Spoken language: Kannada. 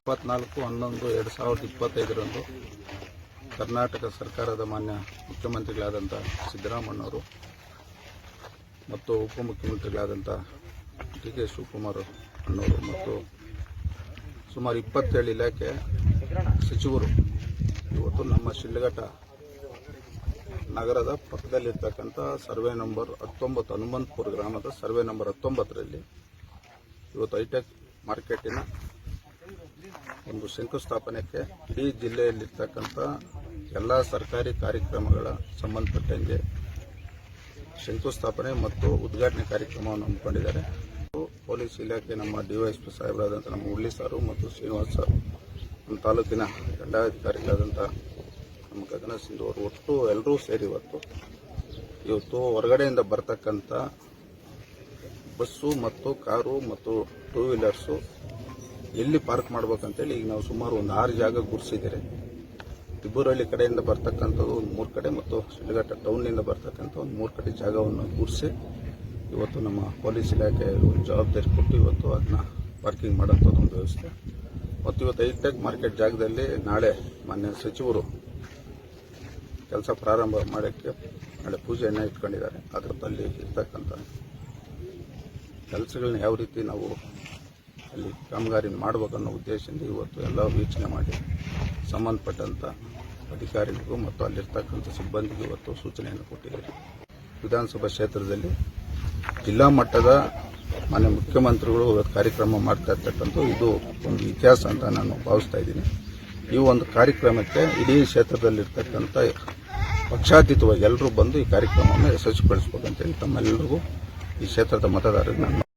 ಇಪ್ಪತ್ನಾಲ್ಕು, ಹನ್ನೊಂದು, ಎರಡು ಸಾವಿರದ ಇಪ್ಪತ್ತೈದರಂದು ಕರ್ನಾಟಕ ಸರ್ಕಾರದ ಮಾನ್ಯ ಮುಖ್ಯಮಂತ್ರಿಗಳಾದಂಥ ಸಿದ್ದರಾಮಣ್ಣವರು ಮತ್ತು ಉಪಮುಖ್ಯಮಂತ್ರಿಗಳಾದಂಥ ಡಿ ಕೆ ಶಿವಕುಮಾರ್ ಅಣ್ಣವರು ಮತ್ತು ಸುಮಾರು ಇಪ್ಪತ್ತೇಳು ಇಲಾಖೆ ಸಚಿವರು ಇವತ್ತು ನಮ್ಮ ಶಿಲ್ಘಟ್ಟ ನಗರದ ಪಕ್ಕದಲ್ಲಿರ್ತಕ್ಕಂಥ ಸರ್ವೆ ನಂಬರ್ ಹತ್ತೊಂಬತ್ತು, ಹನುಮಂತಪುರ ಗ್ರಾಮದ ಸರ್ವೆ ನಂಬರ್ ಹತ್ತೊಂಬತ್ತರಲ್ಲಿ ಇವತ್ತು ಹೈಟೆಕ್ ಮಾರ್ಕೆಟಿನ ಒಂದು ಶಂಕುಸ್ಥಾಪನೆಗೆ ಇಡೀ ಜಿಲ್ಲೆಯಲ್ಲಿರ್ತಕ್ಕಂಥ ಎಲ್ಲ ಸರ್ಕಾರಿ ಕಾರ್ಯಕ್ರಮಗಳ ಸಂಬಂಧಪಟ್ಟಂಗೆ ಶಂಕುಸ್ಥಾಪನೆ ಮತ್ತು ಉದ್ಘಾಟನೆ ಕಾರ್ಯಕ್ರಮವನ್ನು ಹಮ್ಮಿಕೊಂಡಿದ್ದಾರೆ. ಪೊಲೀಸ್ ಇಲಾಖೆ ನಮ್ಮ ಡಿವೈಎಸ್ಪಿ ಸಾಹೇಬರಾದಂಥ ನಮ್ಮ ಉಳ್ಳಿ ಸಾರು ಮತ್ತು ಶ್ರೀನಿವಾಸ್ ಸಾರು, ನಮ್ಮ ತಾಲೂಕಿನ ದಂಡಾಧಿಕಾರಿಗಳಾದಂಥ ನಮ್ಮ ಗಗನ ಸಿಂಧು ಅವರು ಒಟ್ಟು ಎಲ್ಲರೂ ಸೇರಿ ಇವತ್ತು ಇವತ್ತು ಹೊರಗಡೆಯಿಂದ ಬರ್ತಕ್ಕಂಥ ಬಸ್ಸು ಮತ್ತು ಕಾರು ಮತ್ತು ಟೂ ವೀಲರ್ಸು ಎಲ್ಲಿ ಪಾರ್ಕ್ ಮಾಡ್ಬೇಕಂತೇಳಿ ಈಗ ನಾವು ಸುಮಾರು ಒಂದು ಆರು ಜಾಗ ಗುರ್ಸಿದ್ದೀರಿ. ತಿಬ್ಬೂರಹಳ್ಳಿ ಕಡೆಯಿಂದ ಬರ್ತಕ್ಕಂಥದ್ದು ಒಂದು ಮೂರು ಕಡೆ ಮತ್ತು ಶಿಡ್ಲಘಟ್ಟ ಟೌನ್ನಿಂದ ಬರ್ತಕ್ಕಂಥ ಒಂದು ಮೂರು ಕಡೆ ಜಾಗವನ್ನು ಗುರ್ಸಿ ಇವತ್ತು ನಮ್ಮ ಪೊಲೀಸ್ ಇಲಾಖೆ ಜವಾಬ್ದಾರಿ ಕೊಟ್ಟು ಇವತ್ತು ಅದನ್ನ ಪಾರ್ಕಿಂಗ್ ಮಾಡೋಂಥದ್ದು ಒಂದು ವ್ಯವಸ್ಥೆ. ಮತ್ತು ಇವತ್ತು ಐಟೆಕ್ ಮಾರ್ಕೆಟ್ ಜಾಗದಲ್ಲಿ ನಾಳೆ ಮಾನ್ಯ ಸಚಿವರು ಕೆಲಸ ಪ್ರಾರಂಭ ಮಾಡೋಕ್ಕೆ ನಾಳೆ ಪೂಜೆಯನ್ನು ಇಟ್ಕೊಂಡಿದ್ದಾರೆ. ಅದರಲ್ಲಿ ಇರ್ತಕ್ಕಂಥ ಕೆಲಸಗಳನ್ನ ಯಾವ ರೀತಿ ನಾವು ಅಲ್ಲಿ ಕಾಮಗಾರಿ ಮಾಡಬೇಕನ್ನೋ ಉದ್ದೇಶದಿಂದ ಇವತ್ತು ಎಲ್ಲ ವೀಕ್ಷಣೆ ಮಾಡಿ ಸಂಬಂಧಪಟ್ಟಂಥ ಅಧಿಕಾರಿಗಳಿಗೂ ಮತ್ತು ಅಲ್ಲಿರ್ತಕ್ಕಂಥ ಸಿಬ್ಬಂದಿಗೂ ಇವತ್ತು ಸೂಚನೆಯನ್ನು ಕೊಟ್ಟಿದ್ದಾರೆ. ವಿಧಾನಸಭಾ ಕ್ಷೇತ್ರದಲ್ಲಿ ಜಿಲ್ಲಾ ಮಟ್ಟದ ಮಾನ್ಯ ಮುಖ್ಯಮಂತ್ರಿಗಳು ಇವತ್ತು ಕಾರ್ಯಕ್ರಮ ಮಾಡ್ತಾ ಇರ್ತಕ್ಕಂಥ ಇದು ಒಂದು ಇತಿಹಾಸ ಅಂತ ನಾನು ಭಾವಿಸ್ತಾ ಇದ್ದೀನಿ. ಈ ಒಂದು ಕಾರ್ಯಕ್ರಮಕ್ಕೆ ಇಡೀ ಕ್ಷೇತ್ರದಲ್ಲಿರ್ತಕ್ಕಂಥ ಪಕ್ಷಾತೀತವಾಗಿ ಎಲ್ಲರೂ ಬಂದು ಈ ಕಾರ್ಯಕ್ರಮವನ್ನು ಯಶಸ್ವಿಗೊಳಿಸಬೇಕಂತೇಳಿ ತಮ್ಮೆಲ್ಲರಿಗೂ ಈ ಕ್ಷೇತ್ರದ ಮತದಾರರಿಗೆ ನಾನು